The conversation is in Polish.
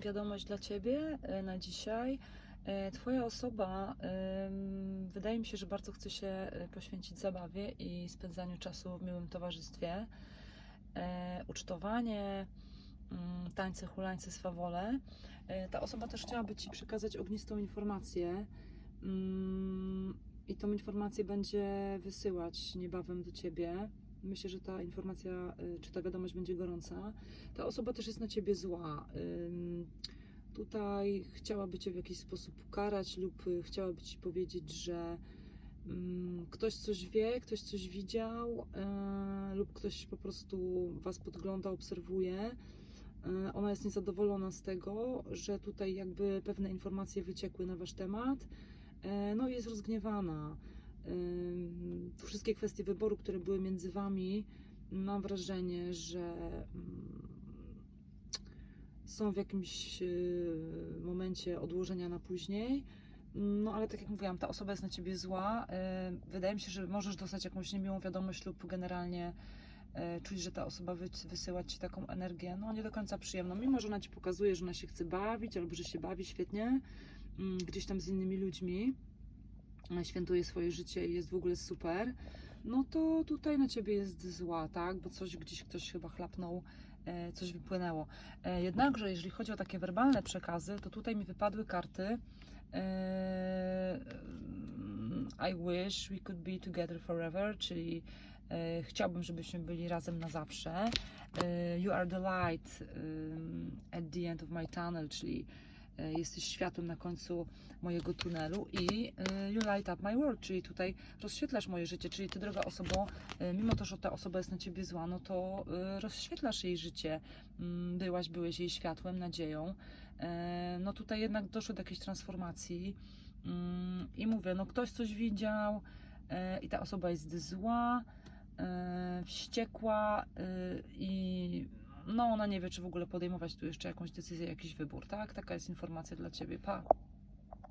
wiadomość dla Ciebie e, na dzisiaj. E, Twoja osoba, wydaje mi się, że bardzo chce się e, poświęcić zabawie i spędzaniu czasu w miłym towarzystwie. Ucztowanie, mm, tańce, hulańce, swawole. Ta osoba też chciałaby Ci przekazać ognistą informację mm, i tą informację będzie wysyłać niebawem do Ciebie. Myślę, że ta informacja, czy ta wiadomość będzie gorąca. Ta osoba też jest na ciebie zła. Tutaj chciałaby cię w jakiś sposób karać, lub y, chciałaby ci powiedzieć, że ym, ktoś coś wie, ktoś coś widział, y, lub ktoś po prostu was podgląda, obserwuje. Y, Ona jest niezadowolona z tego, że tutaj jakby pewne informacje wyciekły na wasz temat. Y, No i jest rozgniewana. Wszystkie kwestie wyboru, które były między wami, mam wrażenie, że mm, są w jakimś y, momencie odłożenia na później. No ale tak jak mówiłam, ta osoba jest na ciebie zła. Y, Wydaje mi się, że możesz dostać jakąś niemiłą wiadomość lub generalnie y, czuć, że ta osoba wy- wysyła ci taką energię, no nie do końca przyjemną. Mimo, że ona ci pokazuje, że ona się chce bawić albo że się bawi świetnie mm, gdzieś tam z innymi ludźmi, świętuje swoje życie i jest w ogóle super, no to tutaj na ciebie jest zła, tak? Bo coś gdzieś ktoś chyba chlapnął, e, coś wypłynęło. E, Jednakże, jeżeli chodzi o takie werbalne przekazy, to tutaj mi wypadły karty. e, I wish we could be together forever, czyli e, chciałbym, żebyśmy byli razem na zawsze. E, You are the light at the end of my tunnel, czyli e, jesteś światłem na końcu mojego tunelu i e, you light up my world, czyli tutaj rozświetlasz moje życie, czyli ty droga osobo, e, mimo to, że ta osoba jest na ciebie zła, no to e, rozświetlasz jej życie, Mm, byłaś, byłeś jej światłem, nadzieją. E, No tutaj jednak doszło do jakiejś transformacji Mm, i mówię, no ktoś coś widział e, i ta osoba jest zła, e, wściekła e, i no ona nie wie, czy w ogóle podejmować tu jeszcze jakąś decyzję, jakiś wybór, tak? Taka jest informacja dla Ciebie, pa!